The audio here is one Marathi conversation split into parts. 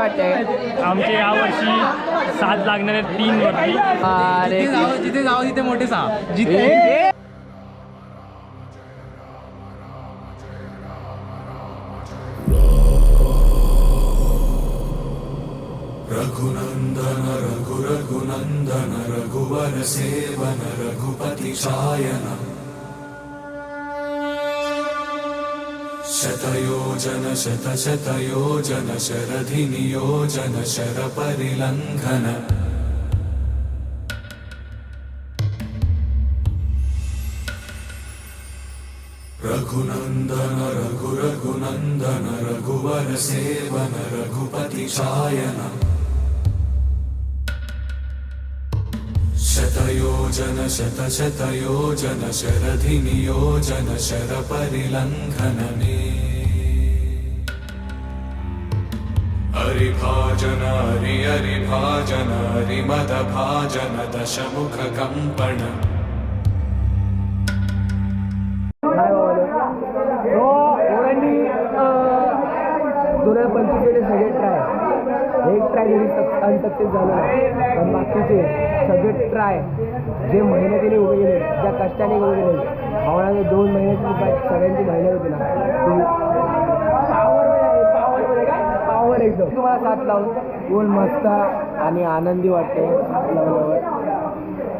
आमचे यावर्षी सात लागणार आहेत तीन वरती. अरे जिथे जावं तिथे मोठे सहा. जिथे रघुनन्दन रघु रघुनन्दन रघुवर सेवन रघुपति శతయోజన శత శతయోజన శరధి నియోజన శర పరిలంఘన. రఘునందన రఘు రఘునందన రఘువర సేవన రఘుపతి ఛాయన शतयोजन शत शतयोजन शरधि नियोजन शर परिलङ्घनने हरिभाजन हरि हरिभाजन हरिमदभाजन दशमुख कम्पण सगळे ट्राय एक ट्राय जरी अनसक्सेस झालं. नाही पण बाकीचे सगळे ट्राय जे मेहनतीने उभे गेले ज्या कष्टाने उभे गेले भावनाने दोन महिन्याची सगळ्यांची मेहनत होती ना. पावर एकदम. तुम्हाला साथ लावून. बोल मस्त आणि आनंदी वाटते.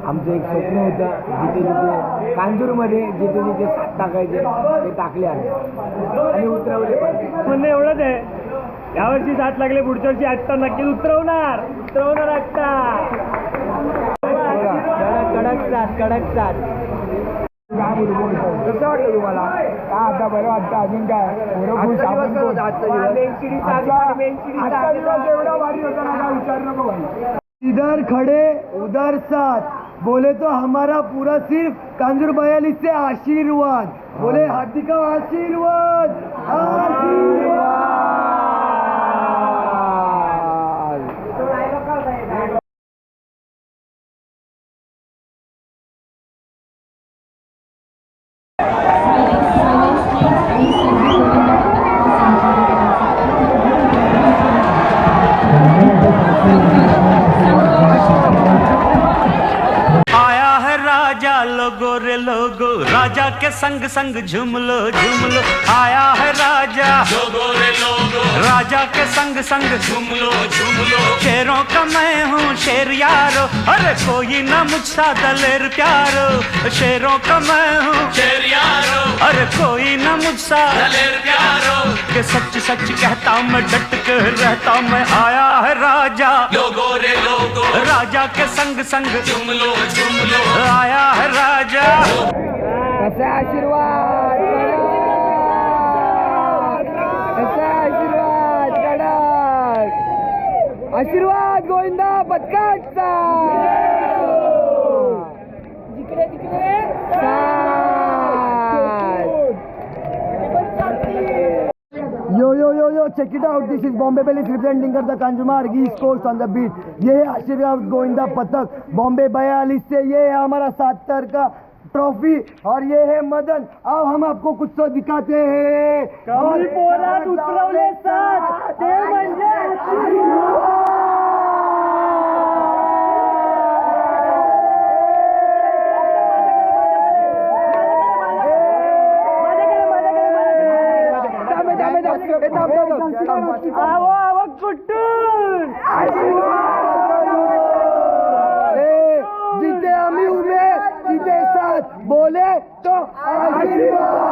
आमचं एक स्वप्न होतं जिथे जिथे कांजूरमध्ये जिथे जिथे साथ टाकायचे ते टाकले आहे आणि उतरवले पण. एवढंच आहे. यावर्षी सात लागले पुढच्या वर्षी आत्ता नक्कीच उतरवणार. उतरवणार आत्ता कडक कडक साथ कडक साथ. कसं वाटलं तुम्हाला? का आता बरं वाटतं अजून काय? एवढा होता? ना विचार नको भाई इधर खड़े उधर साथ. बोले तो हमारा पूरा सिर्फ कांजूर बयालीस से आशीर्वाद. बोले हाथी का आशीर्वाद? आशीर्वाद. लोगो लोगो राजा के संग संग झूम लो झूम लो आया है राजा। जो गोरे लोगो। राजा के संग संग झूम लो झूम लो शेरों का मैं हूँ शेर यारो। अरे कोई ना मुझसा दलेर प्यारो। शेरों का मैं हूँ शेर यारो। अरे कोई ना मुझसा दलेर प्यारो। के सच सच कहता मैं डट के रहता मैं आया है राजा। लोगो रे लोगो। राजा के संग संग झूम लो झूम लो। आया है राजा। कसा आशीर्वाद कसा आशीर्वाद कडक आशीर्वाद गोविंदा पथकाचा जिकडे तिकडे Yo check it out this is Bombay Belly representing the Kanjumar East Coast on the beat ये है आशीर्वाद गोविंदा पथक बॉम्बे बयालीस से ये है हमारा सत्तर का ट्रॉफी और ये है मदन अब हम आपको कुछ तो दिखाते हैं आवो जिथे आम्ही उभे तिथे साथ. बोले तो आशीर्वाद.